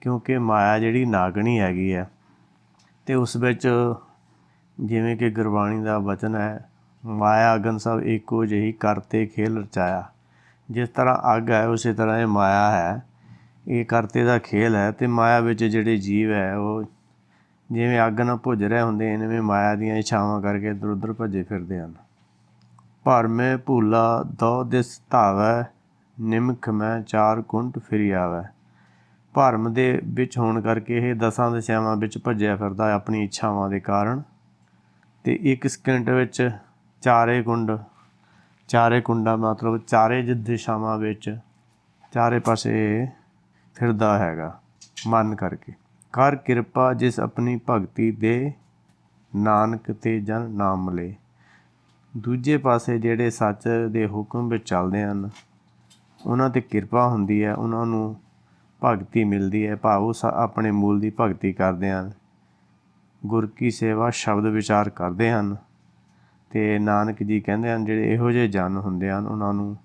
ਕਿਉਂਕਿ ਮਾਇਆ ਜਿਹੜੀ ਨਾਗਣੀ ਹੈਗੀ ਹੈ ਤੇ ਉਸ ਵਿੱਚ ਜਿਵੇਂ ਕਿ ਗੁਰਬਾਣੀ ਦਾ ਵਚਨ ਹੈ, ਮਾਇਆ ਅਗਨ ਸਭ ਇੱਕੋ ਜਿਹੀ ਕਰਤੇ ਖੇਲ ਰਚਾਇਆ। ਜਿਸ ਤਰ੍ਹਾਂ ਅੱਗ ਹੈ, ਉਸੇ ਤਰ੍ਹਾਂ ਇਹ ਮਾਇਆ ਹੈ। ਇਹ ਕਰਤੇ ਦਾ ਖੇਲ ਹੈ ਤੇ ਮਾਇਆ ਵਿੱਚ ਜਿਹੜੇ ਜੀਵ ਹੈ, ਉਹ ਜਿਵੇਂ ਅੱਗ ਨਾਲ ਭੁੱਜ ਰਹੇ ਹੁੰਦੇ ਨੇ ਐਵੇਂ ਮਾਇਆ ਦੀਆਂ ਇਛਾਵਾਂ ਕਰਕੇ ਇੱਧਰ ਉੱਧਰ ਭੱਜੇ ਫਿਰਦੇ ਹਨ। ਭਰਮੇ ਭੂਲਾ ਦੋ ਦਿਸ ਧਾਵੈ, ਨਿਮਖ ਮੈਂ ਚਾਰ ਕੁੰਟ ਫਿਰੀ ਆਵੈ ਭਰਮ ਦੇ ਵਿੱਚ ਹੋਣ ਕਰਕੇ ਇਹ ਦਸਾਂ ਦਿਸ਼ਾਵਾਂ ਵਿੱਚ ਭੱਜਿਆ ਫਿਰਦਾ ਆਪਣੀ ਇੱਛਾਵਾਂ ਦੇ ਕਾਰਨ। ਤੇ ਇੱਕ ਸਕਿੰਟ ਵਿੱਚ ਚਾਰੇ ਕੁੰਡ, ਚਾਰੇ ਕੁੰਡਾ ਮਤਲਬ ਚਾਰੇ ਜ ਦਿਸ਼ਾਵਾਂ ਵਿੱਚ ਚਾਰੇ ਪਾਸੇ ਫਿਰਦਾ ਹੈਗਾ, ਮਨ ਕਰਕੇ। ਕਰ ਕਿਰਪਾ ਜਿਸ ਆਪਣੀ ਭਗਤੀ ਦੇ ਨਾਨਕ ਤੇ ਜਨ ਨਾਮ ਮਲੇ ਦੂਜੇ ਪਾਸੇ ਜਿਹੜੇ ਸੱਚ ਦੇ ਹੁਕਮ ਵਿੱਚ ਚੱਲਦੇ ਹਨ, ਉਹਨਾਂ ਤੇ ਕਿਰਪਾ ਹੁੰਦੀ ਹੈ, ਉਹਨਾਂ ਨੂੰ ਭਗਤੀ ਮਿਲਦੀ ਹੈ, ਭਾਵ ਉਹ ਸ- ਆਪਣੇ ਮੂਲ ਦੀ ਭਗਤੀ ਕਰਦੇ ਹਨ। ਗੁਰ ਕੀ ਸੇਵਾ ਸ਼ਬਦ ਵਿਚਾਰ ਕਰਦੇ ਹਨ। ਤੇ ਨਾਨਕ ਜੀ ਕਹਿੰਦੇ ਹਨ, ਜਿਹੜੇ ਇਹੋ ਜਿਹੇ ਜਨ ਹੁੰਦੇ ਹਨ, ਉਹਨਾਂ ਨੂੰ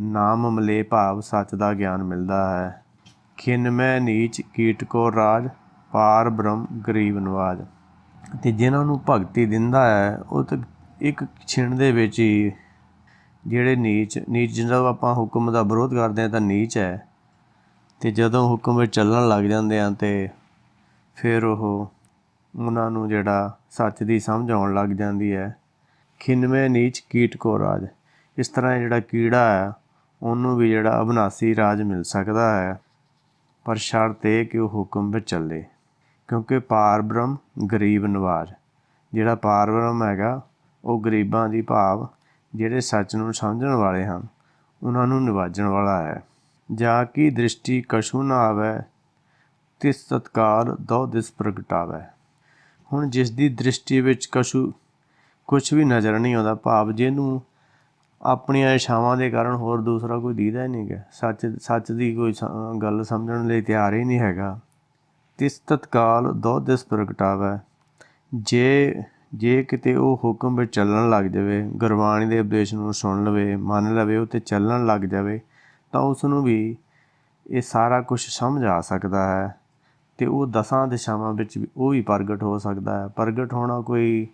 ਨਾਮ ਮਲੇ ਭਾਵ ਸੱਚ ਦਾ ਗਿਆਨ ਮਿਲਦਾ ਹੈ। ਖਿਨ ਮੈਂ ਨੀਚ, ਕੀਟ ਕੋ ਰਾਜ, ਪਾਰ ਬ੍ਰਹਮ, ਗਰੀਬ ਨਵਾਜ। ਤੇ ਜਿਨ੍ਹਾਂ ਨੂੰ ਭਗਤੀ ਦਿੰਦਾ ਹੈ, ਉਹ ਤਾਂ ਇੱਕ ਛਿਣ ਦੇ ਵਿੱਚ ਹੀ ਜਿਹੜੇ ਨੀਚ ਨੀਚ ਜਦੋਂ ਆਪਾਂ ਹੁਕਮ ਦਾ ਵਿਰੋਧ ਕਰਦੇ ਹਾਂ, ਤਾਂ ਨੀਚ ਹੈ। ਅਤੇ ਜਦੋਂ ਹੁਕਮ ਵਿੱਚ ਚੱਲਣ ਲੱਗ ਜਾਂਦੇ ਆ ਤੇ ਫਿਰ ਉਹ ਉਹਨਾਂ ਨੂੰ ਜਿਹੜਾ ਸੱਚ ਦੀ ਸਮਝ ਆਉਣ ਲੱਗ ਜਾਂਦੀ ਹੈ। ਖਿਨਵੇਂ ਨੀਚ ਕੀਟ ਕੋ ਰਾਜ। ਇਸ ਤਰ੍ਹਾਂ ਜਿਹੜਾ ਕੀੜਾ ਹੈ, ਉਹਨੂੰ ਵੀ ਜਿਹੜਾ ਅਬਨਾਸੀ ਰਾਜ ਮਿਲ ਸਕਦਾ ਹੈ। ਪਰ ਸ਼ਰਤ ਇਹ ਕਿ ਉਹ ਹੁਕਮ ਵਿੱਚ ਚੱਲੇ। ਕਿਉਂਕਿ ਪਾਰਬ੍ਰਹਮ ਗਰੀਬ ਨਿਵਾਜ਼ ਜਿਹੜਾ ਪਾਰਬ੍ਰਹਮ ਹੈਗਾ, ਉਹ ਗਰੀਬਾਂ ਦੀ ਭਾਵ ਜਿਹੜੇ ਸੱਚ ਨੂੰ ਸਮਝਣ ਵਾਲੇ ਹਨ, ਉਹਨਾਂ ਨੂੰ ਨਿਵਾਜਣ ਵਾਲਾ ਹੈ। ਜਾ ਕੀ ਦ੍ਰਿਸ਼ਟੀ ਕਛੂ ਨਾ ਆਵੇ, ਤਿਸ ਤਤਕਾਲ ਦੋ ਦਿਸ ਪ੍ਰਗਟਾਵੇ। ਹੁਣ ਜਿਸ ਦੀ ਦ੍ਰਿਸ਼ਟੀ ਵਿੱਚ ਕਛੂ ਕੁਝ ਵੀ ਨਜ਼ਰ ਨਹੀਂ ਆਉਂਦਾ, ਭਾਵ ਜਿਹਨੂੰ ਆਪਣੀਆਂ ਇਛਾਵਾਂ ਦੇ ਕਾਰਨ ਹੋਰ ਦੂਸਰਾ ਕੋਈ ਦੀਦਾ ਹੀ ਨਹੀਂ ਗਾ ਸੱਚ ਸੱਚ ਦੀ ਕੋਈ ਗੱਲ ਸਮਝਣ ਲਈ ਤਿਆਰ ਹੀ ਨਹੀਂ ਹੈਗਾ। ਤਿਸ ਤਤਕਾਲ ਦੋ ਦਿਸ ਪ੍ਰਗਟਾਵੇ। ਜੇ ਜੇ ਕਿਤੇ ਉਹ ਹੁਕਮ ਵਿੱਚ ਚੱਲਣ ਲੱਗ ਜਾਵੇ, ਗੁਰਬਾਣੀ ਦੇ ਉਪਦੇਸ਼ ਨੂੰ ਸੁਣ ਲਵੇ, ਮੰਨ ਲਵੇ ਉਹ ਤੇ ਚੱਲਣ ਲੱਗ ਜਾਵੇ ਤਾਂ ਉਸ ਨੂੰ ਵੀ ਇਹ ਸਾਰਾ ਕੁਝ ਸਮਝ ਆ ਸਕਦਾ ਹੈ ਤੇ ਉਹ ਦਸਾਂ ਦਿਸ਼ਾਵਾਂ ਵਿੱਚ ਵੀ ਉਹ ਵੀ ਪ੍ਰਗਟ ਹੋ ਸਕਦਾ ਹੈ। ਪ੍ਰਗਟ ਹੋਣਾ ਕੋਈ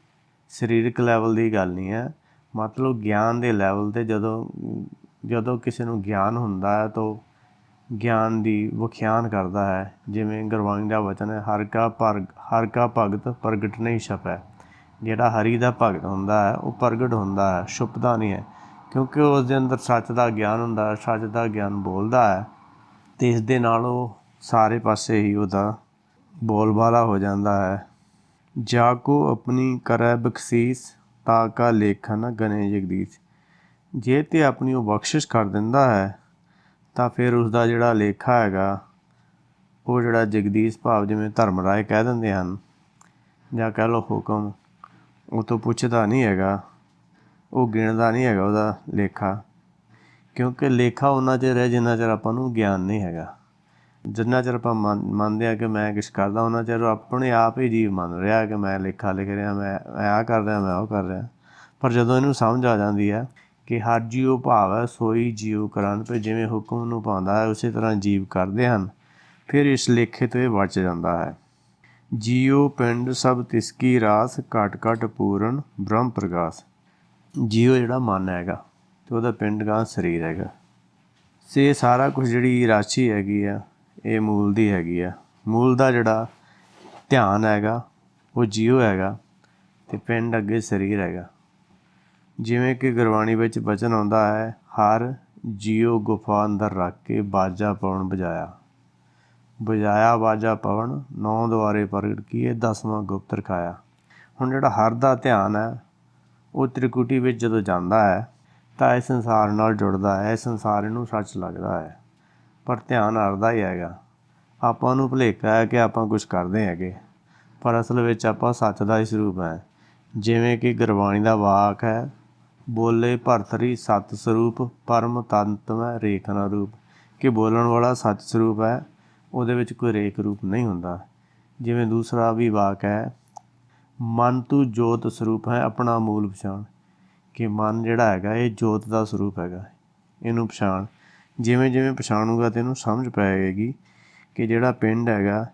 ਸਰੀਰਕ ਲੈਵਲ ਦੀ ਗੱਲ ਨਹੀਂ ਹੈ। ਮਤਲਬ ਗਿਆਨ ਦੇ ਲੈਵਲ ਤੇ ਜਦੋਂ ਜਦੋਂ ਕਿਸੇ ਨੂੰ ਗਿਆਨ ਹੁੰਦਾ ਹੈ ਤਾਂ ਗਿਆਨ ਦੀ ਵਿਖਿਆਨ ਕਰਦਾ ਹੈ। ਜਿਵੇਂ ਗੁਰਬਾਣੀ ਦਾ ਵਚਨ ਹੈ, ਹਰ ਕਾ ਭਰ ਹਰ ਕਾ ਭਗਤ ਪ੍ਰਗਟ ਨਹੀਂ ਛਪੈ। ਜਿਹੜਾ ਹਰੀ ਦਾ ਭਗਤ ਹੁੰਦਾ ਹੈ, ਉਹ ਪ੍ਰਗਟ ਹੁੰਦਾ ਹੈ, ਛੁਪਦਾ ਨਹੀਂ ਹੈ। ਕਿਉਂਕਿ ਉਸ ਦੇ ਅੰਦਰ ਸੱਚ ਦਾ ਗਿਆਨ ਹੁੰਦਾ ਹੈ, ਸੱਚ ਦਾ ਗਿਆਨ ਬੋਲਦਾ ਹੈ ਤੇ ਇਸ ਦੇ ਨਾਲ ਉਹ ਸਾਰੇ ਪਾਸੇ ਹੀ ਉਹਦਾ ਬੋਲਬਾਲਾ ਹੋ ਜਾਂਦਾ ਹੈ। ਜਾ ਕੋ ਆਪਣੀ ਕਰੈ ਬਖਸ਼ੀਸ, ਤਾ ਕਾ ਲੇਖਨ ਗਨੇ ਜਗਦੀਸ਼। ਜੇ ਤੇ ਆਪਣੀ ਉਹ ਬਖਸ਼ਿਸ਼ ਕਰ ਦਿੰਦਾ ਹੈ, ਤਾਂ ਫਿਰ ਉਸ ਦਾ ਜਿਹੜਾ ਲੇਖਾ ਹੈਗਾ, ਉਹ ਜਿਹੜਾ ਜਗਦੀਸ਼ ਭਾਵ ਜਿਵੇਂ ਧਰਮ ਰਾਏ ਕਹਿ ਦਿੰਦੇ ਹਨ, ਜਾਂ ਕਹਿ ਲਓ ਹੁਕਮ, ਉਹ ਤੋਂ ਪੁੱਛਦਾ ਨਹੀਂ ਹੈਗਾ। ਉਹ ਗਿਣਦਾ ਨਹੀਂ ਹੈਗਾ ਉਹਦਾ ਲੇਖਾ। ਕਿਉਂਕਿ ਲੇਖਾ ਉਹਨਾਂ ਚਿਰ ਹੈ ਜਿੰਨਾ ਚਿਰ ਆਪਾਂ ਨੂੰ ਗਿਆਨ ਨਹੀਂ ਹੈਗਾ। ਜਿੰਨਾ ਚਿਰ ਆਪਾਂ ਮੰਨ- ਮੰਨਦੇ ਆ ਕਿ ਮੈਂ ਕੁਛ ਕਰਦਾ, ਉਹਨਾਂ ਚਿਰ ਉਹ ਆਪਣੇ ਆਪ ਹੀ ਜੀਵ ਮੰਨ ਰਿਹਾ ਕਿ ਮੈਂ ਲੇਖਾ ਲਿਖ ਰਿਹਾ, ਮੈਂ ਮੈਂ ਆਹ ਕਰ ਰਿਹਾ, ਮੈਂ ਉਹ ਕਰ ਰਿਹਾ। ਪਰ ਜਦੋਂ ਇਹਨੂੰ ਸਮਝ ਆ ਜਾਂਦੀ ਹੈ ਕਿ ਹਰ ਜੀਉ ਭਾਵ ਹੈ, ਸੋਈ ਜੀਉ ਕਰਨ ਪੇ ਜਿਵੇਂ ਹੁਕਮ ਨੂੰ ਪਾਉਂਦਾ ਹੈ, ਉਸੇ ਤਰ੍ਹਾਂ ਜੀਵ ਕਰਦੇ ਹਨ, ਫਿਰ ਇਸ ਲੇਖੇ ਤੋਂ ਇਹ ਬਚ ਜਾਂਦਾ ਹੈ। ਜੀਉ ਪਿੰਡ ਸਭ ਤਿਸਕੀ ਰਾਸ, ਘਟ ਘਟ ਪੂਰਨ ਬ੍ਰਹਮ ਪ੍ਰਕਾਸ਼ ਜੀਉ ਜਿਹੜਾ ਮਨ ਹੈਗਾ ਤੇ ਉਹਦਾ ਪਿੰਡ ਗਾਂ ਸਰੀਰ ਹੈਗਾ। ਸੇ ਸਾਰਾ ਕੁਝ ਜਿਹੜੀ ਰਾਸ਼ੀ ਹੈਗੀ ਆ, ਇਹ ਮੂਲ ਦੀ ਹੈਗੀ ਆ। ਮੂਲ ਦਾ ਜਿਹੜਾ ਧਿਆਨ ਹੈਗਾ, ਉਹ ਜੀਉ ਹੈਗਾ ਤੇ ਪਿੰਡ ਅੱਗੇ ਸਰੀਰ ਹੈਗਾ। ਜਿਵੇਂ ਕਿ ਗੁਰਬਾਣੀ ਵਿੱਚ ਬਚਨ ਆਉਂਦਾ ਹੈ, ਹਰ ਜੀਉ ਗੁਫਾ ਅੰਦਰ ਰੱਖ ਕੇ ਬਾਜਾ ਪਵਨ ਬਜਾਇਆ ਬਜਾਇਆ ਬਾਜਾ ਪਵਨ, ਨੌ ਦੁਆਰੇ ਪ੍ਰਗਟ ਕੀਏ, ਦਸਵਾਂ ਗੁਪਤ ਰਖਾਇਆ। ਹੁਣ ਜਿਹੜਾ ਹਰ ਦਾ ਧਿਆਨ ਹੈ ਉਹ ਤ੍ਰਿਕੁਟੀ ਵਿੱਚ ਜਦੋਂ ਜਾਂਦਾ ਹੈ, ਤਾਂ ਇਹ ਸੰਸਾਰ ਨਾਲ ਜੁੜਦਾ ਹੈ ਇਹ ਸੰਸਾਰ ਇਹਨੂੰ ਸੱਚ ਲੱਗਦਾ ਹੈ। ਪਰ ਧਿਆਨ ਹਰ ਹੀ ਹੈਗਾ। ਆਪਾਂ ਨੂੰ ਭੁਲੇਖਾ ਹੈ ਕਿ ਆਪਾਂ ਕੁਝ ਕਰਦੇ ਹੈਗੇ। ਪਰ ਅਸਲ ਵਿੱਚ ਆਪਾਂ ਸੱਚ ਦਾ ਹੀ ਸਰੂਪ ਹੈ। ਜਿਵੇਂ ਕਿ ਗੁਰਬਾਣੀ ਦਾ ਵਾਕ ਹੈ, ਬੋਲੇ ਭਰਤਰੀ ਸਤ ਸਰੂਪ, ਪਰਮ ਤੰਤ ਮੈਂ ਰੇਖ ਨਾ ਰੂਪ। ਕਿ ਬੋਲਣ ਵਾਲਾ ਸੱਚ ਸਰੂਪ ਹੈ, ਉਹਦੇ ਵਿੱਚ ਕੋਈ ਰੇਖ ਰੂਪ ਨਹੀਂ ਹੁੰਦਾ। ਜਿਵੇਂ ਦੂਸਰਾ ਵੀ ਵਾਕ ਹੈ ਮਨ ਤੂੰ ਜੋਤ ਸਰੂਪ ਹੈ, ਆਪਣਾ ਮੂਲ ਪਛਾਣ। ਕਿ ਮਨ ਜਿਹੜਾ ਹੈਗਾ, ਇਹ ਜੋਤ ਦਾ ਸਰੂਪ ਹੈਗਾ। ਇਹਨੂੰ ਪਛਾਣ। ਜਿਵੇਂ ਜਿਵੇਂ ਪਛਾਣੂਗਾ ਤੇ ਇਹਨੂੰ ਸਮਝ ਪਏਗੀ ਕਿ ਜਿਹੜਾ ਪਿੰਡ ਹੈਗਾ,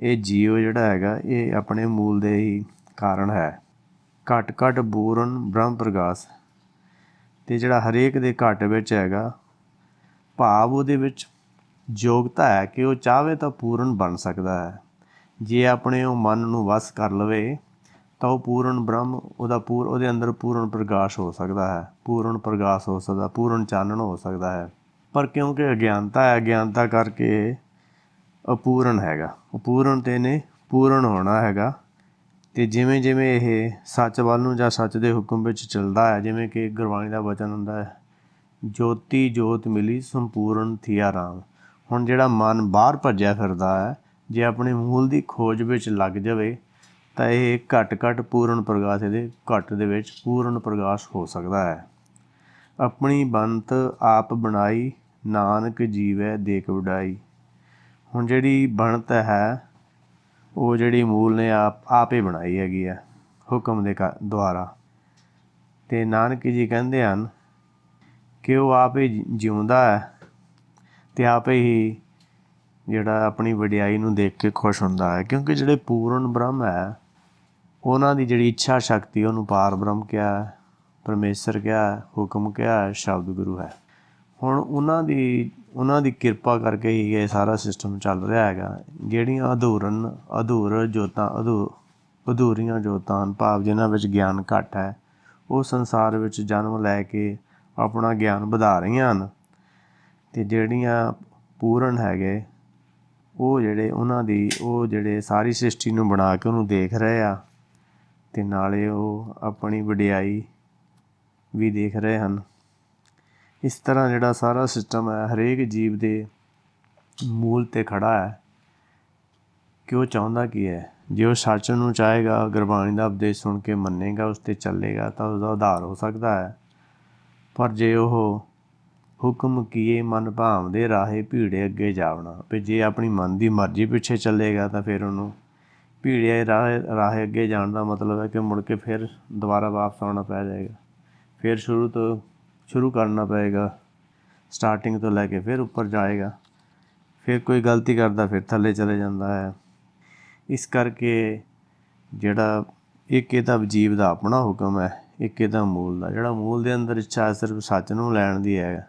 ਇਹ ਜੀਵ ਜਿਹੜਾ ਹੈਗਾ, ਇਹ ਆਪਣੇ ਮੂਲ ਦੇ ਹੀ ਕਾਰਨ ਹੈ। ਘਟ ਘਟ ਬੂਰਨ ਬ੍ਰਹਮ ਪ੍ਰਗਾਸ। ਤੇ ਜਿਹੜਾ ਹਰੇਕ ਦੇ ਘਟ ਵਿੱਚ ਹੈਗਾ, ਭਾਵ ਉਹਦੇ ਵਿੱਚ ਯੋਗਤਾ ਹੈ ਕਿ ਉਹ ਚਾਹਵੇ ਤਾਂ ਪੂਰਨ ਬਣ ਸਕਦਾ ਹੈ। ਜੇ ਆਪਣੇ ਉਹ ਮਨ ਨੂੰ ਵਸ ਕਰ ਲਵੇ, ਤਾਂ ਉਹ ਪੂਰਨ ਬ੍ਰਹਮ, ਉਹਦਾ ਪੂਰ, ਉਹਦੇ ਅੰਦਰ ਪੂਰਨ ਪ੍ਰਕਾਸ਼ ਹੋ ਸਕਦਾ ਹੈ। ਪੂਰਨ ਪ੍ਰਕਾਸ਼ ਹੋ ਸਕਦਾ, ਪੂਰਨ ਚਾਨਣ ਹੋ ਸਕਦਾ ਹੈ। ਪਰ ਕਿਉਂਕਿ ਅਗਿਆਨਤਾ ਹੈ, ਅਗਿਆਨਤਾ ਕਰਕੇ ਅਪੂਰਨ ਹੈਗਾ। ਅਪੂਰਨ ਤੇ ਨੇ ਪੂਰਨ ਹੋਣਾ ਹੈਗਾ। ਤੇ ਜਿਵੇਂ ਜਿਵੇਂ ਇਹ ਸੱਚ ਵੱਲ ਨੂੰ ਜਾਂ ਸੱਚ ਦੇ ਹੁਕਮ ਵਿੱਚ ਚੱਲਦਾ ਹੈ, ਜਿਵੇਂ ਕਿ ਗੁਰਬਾਣੀ ਦਾ ਵਚਨ ਹੁੰਦਾ ਹੈ, ਜੋਤੀ ਜੋਤ ਮਿਲੀ ਸੰਪੂਰਨ ਥਿਆ ਰਾਮ। ਹੁਣ ਜਿਹੜਾ ਮਨ ਬਾਹਰ ਭੱਜਿਆ ਫਿਰਦਾ ਹੈ ਜੇ ਆਪਣੇ ਮੂਲ ਦੀ ਖੋਜ ਵਿੱਚ ਲੱਗ ਜਾਵੇ, ਤਾਂ ਇਹ ਘਟ ਘਟ ਪੂਰਨ ਪ੍ਰਕਾਸ਼ ਇਹਦੇ ਘਟ ਦੇ ਵਿੱਚ ਪੂਰਨ ਪ੍ਰਕਾਸ਼ ਹੋ ਸਕਦਾ ਹੈ। ਆਪਣੀ ਬੰਤ ਆਪ ਬਣਾਈ, ਨਾਨਕ ਜੀਵੈ ਦੇਖ ਵਡਾਈ। ਹੁਣ ਜਿਹੜੀ ਬਣਤ ਹੈ, ਉਹ ਜਿਹੜੀ ਮੂਲ ਨੇ ਆਪ, ਆਪੇ ਬਣਾਈ ਹੈਗੀ ਆ ਹੁਕਮ ਦੇ ਕਾ- ਦੁਆਰਾ। ਤੇ ਨਾਨਕ ਜੀ ਕਹਿੰਦੇ ਹਨ ਕਿ ਉਹ ਆਪੇ ਜੀ- ਜਿਉਂਦਾ ਹੈ ਤੇ ਆਪੇ ਹੀ ਜਿਹੜਾ ਆਪਣੀ ਵਡਿਆਈ ਨੂੰ ਦੇਖ ਕੇ ਖੁਸ਼ ਹੁੰਦਾ ਹੈ ਕਿਉਂਕਿ ਜਿਹੜੇ ਪੂਰਨ ਬ੍ਰਹਮ ਹੈ ਉਹਨਾਂ ਦੀ ਜਿਹੜੀ ਇੱਛਾ ਸ਼ਕਤੀ ਉਹਨੂੰ ਪਾਰ ਬ੍ਰਹਮ ਕਿਹਾ ਹੈ, ਪਰਮੇਸ਼ਰ ਕਿਹਾ ਹੈ, ਹੁਕਮ ਕਿਹਾ ਹੈ, ਸ਼ਬਦ ਗੁਰੂ ਹੈ। ਹੁਣ ਉਹਨਾਂ ਦੀ ਉਹਨਾਂ ਦੀ ਕਿਰਪਾ ਕਰਕੇ ਹੀ ਇਹ ਸਾਰਾ ਸਿਸਟਮ ਚੱਲ ਰਿਹਾ ਹੈਗਾ। ਜਿਹੜੀਆਂ ਅਧੂਰਨ ਅਧੂਰ ਜੋਤਾਂ ਅਧੂ ਅਧੂਰੀਆਂ ਜੋਤਾਂ ਹਨ, ਭਾਵ ਜਿਨ੍ਹਾਂ ਵਿੱਚ ਗਿਆਨ ਘੱਟ ਹੈ ਉਹ ਸੰਸਾਰ ਵਿੱਚ ਜਨਮ ਲੈ ਕੇ ਆਪਣਾ ਗਿਆਨ ਵਧਾ ਰਹੀਆਂ ਹਨ। ਤੇ ਜਿਹੜੀਆਂ ਪੂਰਨ ਹੈਗੇ ਉਹ ਜਿਹੜੇ ਉਹਨਾਂ ਦੀ, ਉਹ ਜਿਹੜੇ ਸਾਰੀ ਸ੍ਰਿਸ਼ਟੀ ਨੂੰ ਬਣਾ ਕੇ ਉਹਨੂੰ ਦੇਖ ਰਹੇ ਆ ਤੇ ਨਾਲੇ ਉਹ ਆਪਣੀ ਵਡਿਆਈ ਵੀ ਦੇਖ ਰਹੇ ਹਨ। ਇਸ ਤਰ੍ਹਾਂ ਜਿਹੜਾ ਸਾਰਾ ਸਿਸਟਮ ਹੈ, ਹਰੇਕ ਜੀਵ ਦੇ ਮੂਲ ਤੇ ਖੜਾ ਹੈ ਕਿ ਉਹ ਚਾਹੁੰਦਾ ਕੀ ਹੈ? ਜੇ ਉਹ ਸੱਚ ਨੂੰ ਚਾਹੇਗਾ, ਗੁਰਬਾਣੀ ਦਾ ਉਪਦੇਸ਼ ਸੁਣ ਕੇ ਮੰਨੇਗਾ, ਉਸ ਤੇ ਚੱਲੇਗਾ, ਤਾਂ ਉਹਦਾ ਉਧਾਰ ਹੋ ਸਕਦਾ ਹੈ। ਪਰ ਜੇ ਉਹ ਹੁਕਮ ਕੀਏ ਮਨ ਭਾਵਦੇ ਰਾਹੇ ਭੀੜੇ ਅੱਗੇ ਜਾਵਣਾ। ਵੀ ਜੇ ਆਪਣੀ ਮਨ ਦੀ ਮਰਜ਼ੀ ਪਿੱਛੇ ਚੱਲੇਗਾ ਤਾਂ ਫਿਰ ਉਹਨੂੰ ਭੀੜੇ ਰਾਹ, ਰਾਹੇ ਅੱਗੇ ਜਾਣ ਦਾ ਮਤਲਬ ਹੈ ਕਿ ਮੁੜ ਕੇ ਫਿਰ ਦੁਬਾਰਾ ਵਾਪਸ ਆਉਣਾ ਪੈ ਜਾਏਗਾ। ਫਿਰ ਸ਼ੁਰੂ ਤੋਂ, ਸ਼ੁਰੂ ਕਰਨਾ ਪਏਗਾ। ਸਟਾਰਟਿੰਗ ਤੋਂ ਲੈ ਕੇ ਫਿਰ ਉੱਪਰ ਜਾਏਗਾ। ਫਿਰ ਕੋਈ ਗਲਤੀ ਕਰਦਾ ਫਿਰ ਥੱਲੇ ਚਲੇ ਜਾਂਦਾ ਹੈ। ਇਸ ਕਰਕੇ ਜਿਹੜਾ ਇੱਕ ਇਹਦਾ ਜੀਵ ਦਾ ਆਪਣਾ ਹੁਕਮ ਹੈ, ਇੱਕ ਇਹਦਾ ਮੂਲ ਦਾ। ਜਿਹੜਾ ਮੂਲ ਦੇ ਅੰਦਰ ਇੱਛਾ ਹੈ, ਸਿਰਫ ਸੱਚ ਨੂੰ ਲੈਣ ਦੀ ਹੈ।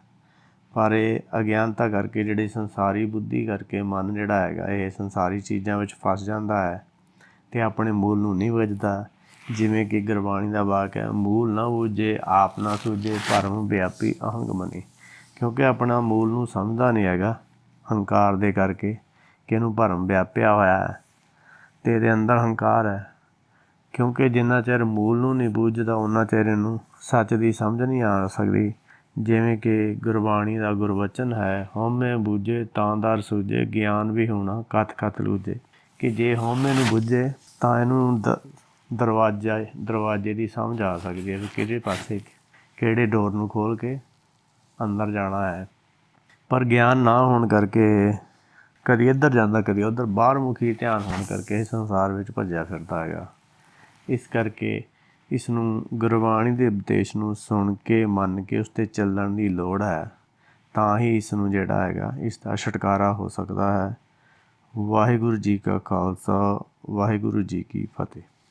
ਪਰ ਇਹ ਅਗਿਆਨਤਾ ਕਰਕੇ ਜਿਹੜੀ ਸੰਸਾਰੀ ਬੁੱਧੀ ਕਰਕੇ ਮਨ ਜਿਹੜਾ ਹੈਗਾ, ਇਹ ਸੰਸਾਰੀ ਚੀਜ਼ਾਂ ਵਿੱਚ ਫਸ ਜਾਂਦਾ ਹੈ ਤੇ ਆਪਣੇ ਮੂਲ ਨੂੰ ਨਹੀਂ ਵਜਦਾ। ਜਿਵੇਂ ਕਿ ਗੁਰਬਾਣੀ ਦਾ ਵਾਕ ਹੈ, ਮੂਲ ਨਾ ਬੂਝੇ, ਆਪ ਨਾ ਸੂਝੇ, ਭਰਮ ਵਿਆਪੀ ਅਹੰਗ ਮਨੀ ਕਿਉਂਕਿ ਆਪਣਾ ਮੂਲ ਨੂੰ ਸਮਝਦਾ ਨਹੀਂ ਹੈਗਾ ਹੰਕਾਰ ਦੇ ਕਰਕੇ ਕਿ ਇਹਨੂੰ ਭਰਮ ਵਿਆਪਿਆ ਹੋਇਆ ਹੈ ਤੇ ਇਹਦੇ ਅੰਦਰ ਹੰਕਾਰ ਹੈ। ਕਿਉਂਕਿ ਜਿੰਨਾ ਚਿਰ ਮੂਲ ਨੂੰ ਨਹੀਂ ਬੂਝਦਾ ਉਹਨਾਂ ਚਿਰ ਇਹਨੂੰ ਸੱਚ ਦੀ ਸਮਝ ਨਹੀਂ ਆ ਸਕਦੀ। ਜਿਵੇਂ ਕਿ ਗੁਰਬਾਣੀ ਦਾ ਗੁਰਵਚਨ ਹੈ, ਹਉਮੈ ਬੂਝੇ ਤਾਂ ਦਰ ਸੂਝੇ, ਗਿਆਨ ਵੀ ਹੋਣਾ ਕਥ ਕਥ ਲੂਝੇ। ਕਿ ਜੇ ਹਉਮੈ ਨੂੰ ਬੁੱਝੇ, ਤਾਂ ਇਹਨੂੰ ਦ- ਦਰਵਾਜ਼ਾ, ਦਰਵਾਜ਼ੇ ਦੀ ਸਮਝ ਆ ਸਕਦੀ ਹੈ ਵੀ ਕਿਹੜੇ ਪਾਸੇ, ਕਿਹੜੇ ਡੋਰ ਨੂੰ ਖੋਲ ਕੇ ਅੰਦਰ ਜਾਣਾ ਹੈ। ਪਰ ਗਿਆਨ ਨਾ ਹੋਣ ਕਰਕੇ, ਕਦੀ ਇੱਧਰ ਜਾਂਦਾ, ਕਦੀ ਉੱਧਰ ਬਾਹਰ ਮੁਖੀ ਧਿਆਨ ਹੋਣ ਕਰਕੇ ਸੰਸਾਰ ਵਿੱਚ ਭੱਜਿਆ ਫਿਰਦਾ ਹੈਗਾ। ਇਸ ਕਰਕੇ ਇਸ ਨੂੰ ਗੁਰਬਾਣੀ ਦੇ ਉਪਦੇਸ਼ ਨੂੰ ਸੁਣ ਕੇ, ਮੰਨ ਕੇ ਉਸ ਤੇ ਚੱਲਣ ਦੀ ਲੋੜ ਹੈ, ਤਾਂ ਹੀ ਇਸ ਨੂੰ ਜਿਹੜਾ ਹੈਗਾ, ਇਸ ਦਾ ਛੁਟਕਾਰਾ ਹੋ ਸਕਦਾ ਹੈ। ਵਾਹਿਗੁਰੂ ਜੀ ਕਾ ਖਾਲਸਾ, ਵਾਹਿਗੁਰੂ ਜੀ ਕੀ ਫਤਿਹ।